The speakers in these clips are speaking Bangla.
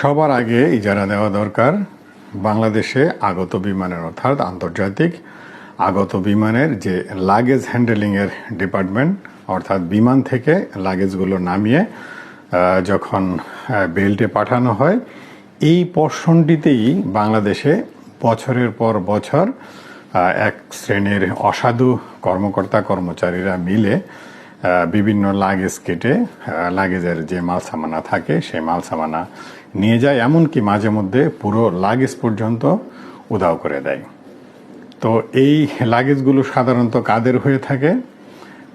সবার আগে ইজারা দেওয়া দরকার বাংলাদেশে আগত বিমানের, অর্থাৎ আন্তর্জাতিক আগত বিমানের যে লাগেজ হ্যান্ডেলিংয়ের ডিপার্টমেন্ট অর্থাৎ বিমান থেকে লাগেজগুলো নামিয়ে যখন বেল্টে পাঠানো হয়, এই পর্ষণটিতেই বাংলাদেশে বছরের পর বছর এক শ্রেণির অসাধু কর্মকর্তা কর্মচারীরা মিলে বিভিন্ন লাগেজ কেটে লাগেজের যে মাল সামানা থাকে, সেই মাল সামানা নিয়ে যায়, এমনকি মাঝে মধ্যে পুরো লাগেজ পর্যন্ত উধাও করে দেয়। তো এই লাগেজগুলো সাধারণত কাদের হয়ে থাকে?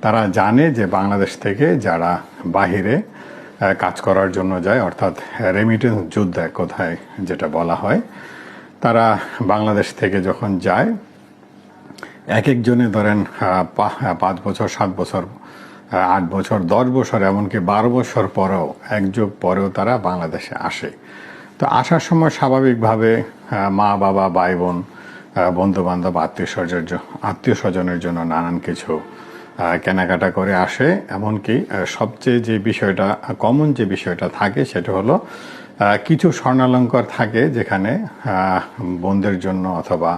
তারা জানে যে বাংলাদেশ থেকে যারা বাহিরে কাজ করার জন্য যায়, অর্থাৎ রেমিটেন্স যুদ্ধ কোথায় যেটা বলা হয়, তারা বাংলাদেশ থেকে যখন যায় এক একজনে ধরেন পাঁচ বছর, সাত বছর আট বছর, দশ বছর, এমনকি বারো বছর পরেও, এক যুগ পরেও তারা বাংলাদেশে আসে। তো আসার সময় স্বাভাবিকভাবে মা, বাবা, ভাই, বোন বন্ধু বান্ধব আত্মীয় স্বজন, আত্মীয় স্বজনের জন্য নানান কিছু কেনাকাটা করে আসে। এমনকি সবচেয়ে যে বিষয়টা কমন যে বিষয়টা থাকে, সেটা হলো কিছু স্বর্ণালঙ্কার থাকে যেখানে বোনদের জন্য অথবা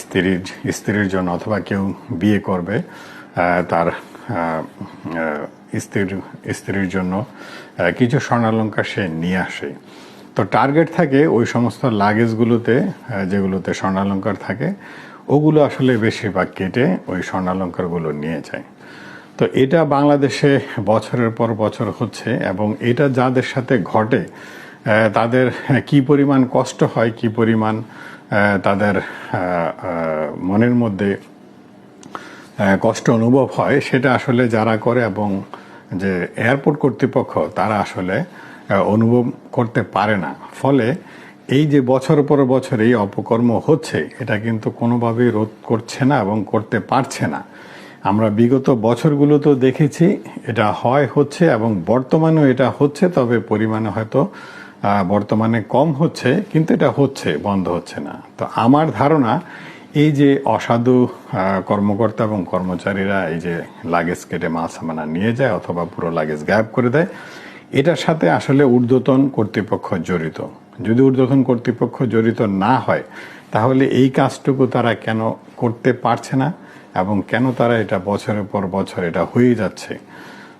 স্ত্রীর স্ত্রীর জন্য অথবা কেউ বিয়ে করবে তার স্ত্রীর স্ত্রীর জন্য কিছু স্বর্ণালঙ্কার সে নিয়ে আসে। তো টার্গেট থাকে ওই সমস্ত লাগেজগুলোতে যেগুলোতে স্বর্ণালঙ্কার থাকে, ওগুলো আসলে বেশিরভাগ কেটে ওই স্বর্ণালঙ্কারগুলো নিয়ে যায়। তো এটা বাংলাদেশে বছরের পর বছর হচ্ছে এবং এটা যাদের সাথে ঘটে তাদের কি পরিমাণ কষ্ট হয়, কি পরিমাণ তাদের মনের মধ্যে কষ্ট অনুভব হয়, সেটা আসলে যারা করে এবং যে এয়ারপোর্ট কর্তৃপক্ষ, তারা আসলে অনুভব করতে পারে না। ফলে এই যে বছর পর বছর এই অপকর্ম হচ্ছে, এটা কিন্তু কোনোভাবেই রোধ করছে না এবং করতে পারছে না। আমরা বিগত বছরগুলো তো দেখেছি, এটা হয়, হচ্ছে এবং বর্তমানেও এটা হচ্ছে, তবে পরিমাণে হয়তো বর্তমানে কম হচ্ছে, কিন্তু এটা হচ্ছে, বন্ধ হচ্ছে না। তো আমার ধারণা এই যে অসাধু কর্মকর্তা এবং কর্মচারীরা এই যে লাগেজ কেটে মাল সামানা নিয়ে যায় অথবা পুরো লাগেজ গায়েব করে দেয়, এটার সাথে আসলে ঊর্ধ্বতন কর্তৃপক্ষ জড়িত। যদি ঊর্ধ্বতন কর্তৃপক্ষ জড়িত না হয়, তাহলে এই কাজটুকু তারা কেন করতে পারছে না এবং কেন তারা এটা বছরের পর বছর এটা হয়ে যাচ্ছে?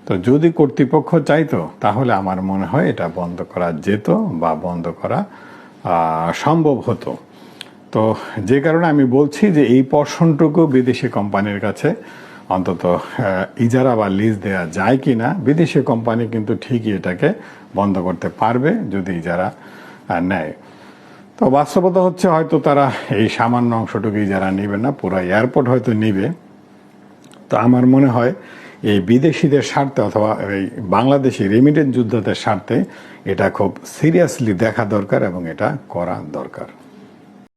তো যদি কর্তৃপক্ষ চাইতো, তাহলে আমার মনে হয় এটা বন্ধ করা যেত বা বন্ধ করা সম্ভব হতো। তো যে কারণে আমি বলছি যে এই পর্ষণটুকু বিদেশি কোম্পানির কাছে অন্তত ইজারা বা লিজ দেওয়া যায় কি না বিদেশি কোম্পানি কিন্তু ঠিকই এটাকে বন্ধ করতে পারবে যদি ইজারা নেয়। তো বাস্তবতা হচ্ছে হয়তো তারা এই সামান্য অংশটুকুই যারা নেবে না, পুরো এয়ারপোর্ট হয়তো নিবে। তো আমার মনে হয় এই বিদেশিদের স্বার্থে অথবা এই বাংলাদেশি রেমিটেন্স যুদ্ধদের স্বার্থে এটা খুব সিরিয়াসলি দেখা দরকার এবং এটা করা দরকার।